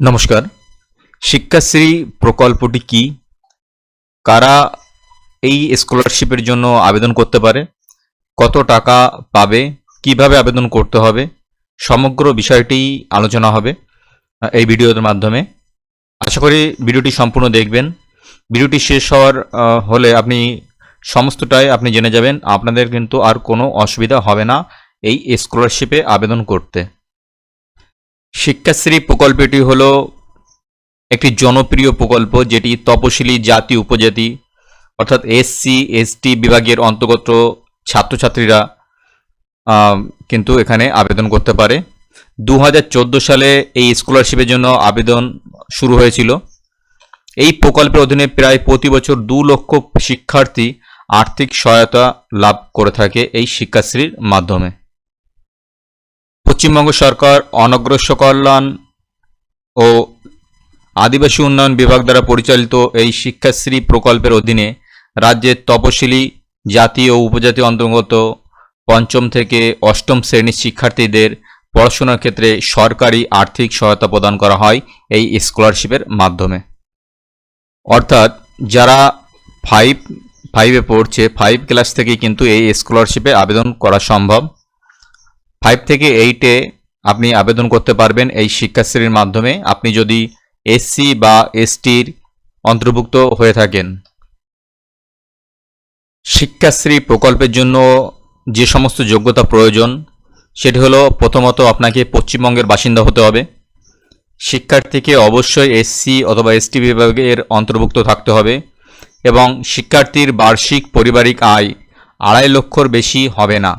নমস্কার। শিক্ষাশ্রী প্রকল্পটি কি? কারা এই স্কলারশিপের জন্য আবেদন করতে পারে? কত টাকা পাবে? কীভাবে আবেদন করতে হবে? সমগ্র বিষয়টি আলোচনা হবে এই ভিডিওর মাধ্যমে। আশা করি ভিডিওটি সম্পূর্ণ দেখবেন। ভিডিওটি শেষ হওয়ার হলে আপনি সমস্তটাই আপনি জেনে যাবেন। আপনাদের কিন্তু আর কোনো অসুবিধা হবে না এই স্কলারশিপে আবেদন করতে। শিক্ষাশ্রী প্রকল্পটি হলো একটি জনপ্রিয় প্রকল্প, যেটি তপশিলি জাতি উপজাতি, অর্থাৎ এসসি এসটি বিভাগের অন্তর্গত ছাত্রছাত্রীরা কিন্তু এখানে আবেদন করতে পারে। দু হাজার চোদ্দ সালে এই স্কলারশিপের জন্য আবেদন শুরু হয়েছিল। এই প্রকল্পের অধীনে প্রায় প্রতি বছর দু লক্ষ শিক্ষার্থী আর্থিক সহায়তা লাভ করে থাকে এই শিক্ষাশ্রীর মাধ্যমে। পশ্চিমবঙ্গ সরকার অনগ্রসর কল্যাণ ও আদিবাসী উন্নয়ন বিভাগ দ্বারা পরিচালিত এই শিক্ষাশ্রী প্রকল্পের অধীনে রাজ্যের তপশিলি, জাতি ও উপজাতি অন্তর্গত পঞ্চম থেকে অষ্টম শ্রেণির শিক্ষার্থীদের পড়াশোনার ক্ষেত্রে সরকারি আর্থিক সহায়তা প্রদান করা হয় এই স্কলারশিপের মাধ্যমে। অর্থাৎ যারা ফাইভ ফাইভে পড়ছে ফাইভ ক্লাস থেকে কিন্তু এই স্কলারশিপে আবেদন করা সম্ভব। ফাইভ থেকে এইটে আপনি আবেদন করতে পারবেন এই শিক্ষাশ্রীর মাধ্যমে। আপনি যদি এসসি বা এসটির অন্তর্ভুক্ত হয়ে থাকেন। শিক্ষাশ্রী প্রকল্পের জন্য যে সমস্ত যোগ্যতা প্রয়োজন, সেটি হলো প্রথমত আপনাকে পশ্চিমবঙ্গের বাসিন্দা হতে হবে। শিক্ষার্থীকে অবশ্যই এসসি অথবা এসটি বিভাগের অন্তর্ভুক্ত থাকতে হবে এবং শিক্ষার্থীর বার্ষিক পারিবারিক আয় আড়াই লক্ষর বেশি হবে না।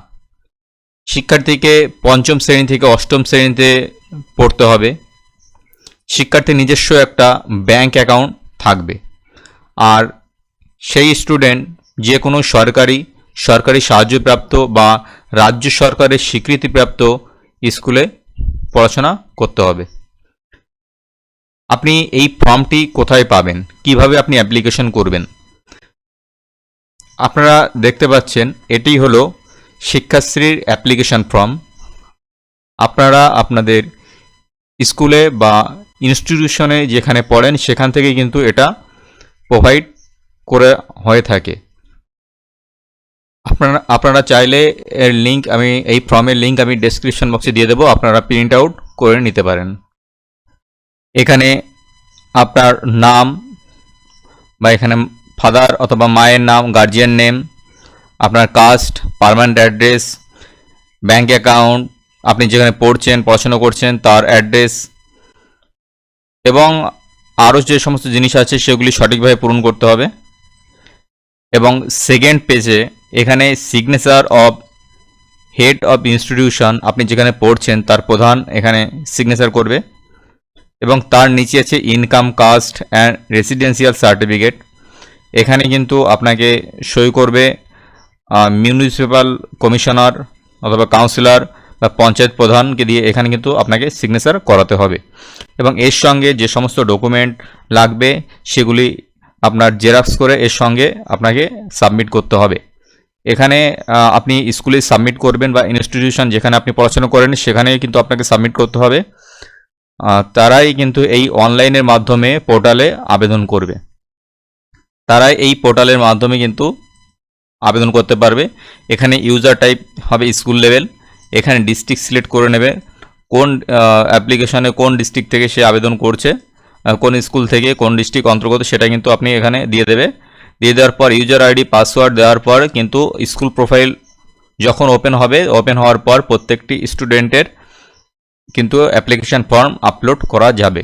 শিক্ষার্থীকে পঞ্চম শ্রেণি থেকে অষ্টম শ্রেণীতে পড়তে হবে। শিক্ষার্থীর নিজস্ব একটা ব্যাংক অ্যাকাউন্ট থাকবে। আর সেই স্টুডেন্ট যে কোনো সরকারি সরকারি সাহায্যপ্রাপ্ত বা রাজ্য সরকারের স্বীকৃতিপ্রাপ্ত স্কুলে পড়াশোনা করতে হবে। আপনি এই ফর্মটি কোথায় পাবেন? কীভাবে আপনি অ্যাপ্লিকেশন করবেন? আপনারা দেখতে পাচ্ছেন, এটি হলো শিক্ষাশ্রীর অ্যাপ্লিকেশন ফর্ম। আপনারা আপনাদের স্কুলে বা ইনস্টিটিউশনে যেখানে পড়েন, সেখান থেকে কিন্তু এটা প্রোভাইড করে হয়ে থাকে। আপনারা আপনারা চাইলে এর লিঙ্ক আমি, এই ফর্মের লিঙ্ক আমি ডেসক্রিপশন বক্সে দিয়ে দেবো। আপনারা প্রিন্ট আউট করে নিতে পারেন। এখানে আপনার নাম বা এখানে ফাদার অথবা মায়ের নাম গার্জিয়ান নেম আপনার caste permanent address bank account আপনি যেখানে পড়ছেন, পড়াশোনা করছেন, তার অ্যাড্রেস এবং আরও যে সমস্ত জিনিস আছে, সেগুলি সঠিকভাবে পূরণ করতে হবে। এবং সেকেন্ড পেজে এখানে signature of head of institution আপনি যেখানে পড়ছেন, তার প্রধান এখানে সিগনেচার করবে। এবং তার নিচে আছে income caste and residential certificate এখানে কিন্তু আপনাকে সই করবে মিউনিসিপ্যাল কমিশনার অথবা কাউন্সিলর বা পঞ্চায়েত প্রধানকে দিয়ে এখানে কিন্তু আপনাকে সিগনেচার করাতে হবে। এবং এর সঙ্গে যে সমস্ত ডকুমেন্ট লাগবে, সেগুলি আপনার জেরক্স করে এর সঙ্গে আপনাকে সাবমিট করতে হবে। এখানে আপনি স্কুলে সাবমিট করবেন বা ইনস্টিটিউশন যেখানে আপনি পড়াশোনা করেন সেখানে কিন্তু আপনাকে সাবমিট করতে হবে। তারাই কিন্তু এই অনলাইনের মাধ্যমে পোর্টালে আবেদন করবে। তারাই এই পোর্টালের মাধ্যমে কিন্তু আবেদন করতে পারবে। এখানে ইউজার টাইপ হবে স্কুল লেভেল এখানে ডিস্ট্রিক্ট সিলেক্ট করে নেবে। কোন অ্যাপ্লিকেশনে কোন ডিস্ট্রিক্ট থেকে সে আবেদন করছে কোন স্কুল থেকে কোন ডিস্ট্রিক্ট অন্তর্গত সেটা কিন্তু আপনি এখানে দিয়ে দেবে। দিয়ে দেওয়ার পর ইউজার আইডি পাসওয়ার্ড দেওয়ার পর কিন্তু স্কুল প্রোফাইল যখন ওপেন হবে ওপেন হওয়ার পর প্রত্যেকটি স্টুডেন্টের কিন্তু অ্যাপ্লিকেশন ফর্ম আপলোড করা যাবে।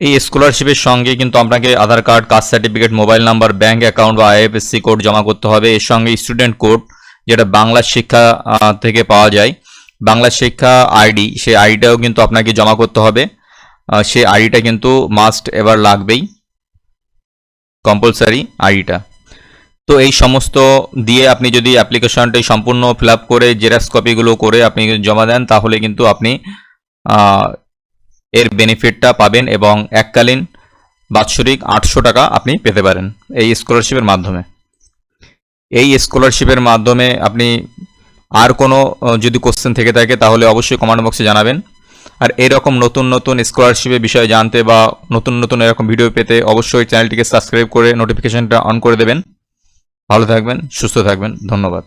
এই স্কলারশিপের সঙ্গে কিন্তু আপনাকে Aadhaar card caste certificate mobile number bank account বা আইএফএসসি কোড জমা করতে হবে। এর সঙ্গে স্টুডেন্ট কোড যেটা বাংলা শিক্ষা থেকে পাওয়া যায়। বাংলা শিক্ষা আইডি সেই আইডিটাও কিন্তু আপনাকে জমা করতে হবে। সেই আইডিটা কিন্তু মাস্ট এবার লাগবেই। কম্পালসারি আইডিটা তো এই সমস্ত দিয়ে আপনি যদি অ্যাপ্লিকেশনটি সম্পূর্ণ ফিল আপ করে জেরক্স কপিগুলো করে আপনি জমা দেন, তাহলে কিন্তু আপনি এর বেনিফিটটা পাবেন এবং এককালীন বাৎসরিক আটশো টাকা আপনি পেতে পারেন এই স্কলারশিপের মাধ্যমে। এই স্কলারশিপের মাধ্যমে আপনি আর কোনো যদি কোশ্চেন থেকে থাকে তাহলে অবশ্যই কমেন্ট বক্সে জানাবেন। আর এরকম নতুন নতুন স্কলারশিপের বিষয়ে জানতে বা নতুন নতুন এরকম ভিডিও পেতে অবশ্যই চ্যানেলটিকে সাবস্ক্রাইব করে নোটিফিকেশনটা অন করে দেবেন। ভালো থাকবেন, সুস্থ থাকবেন, ধন্যবাদ।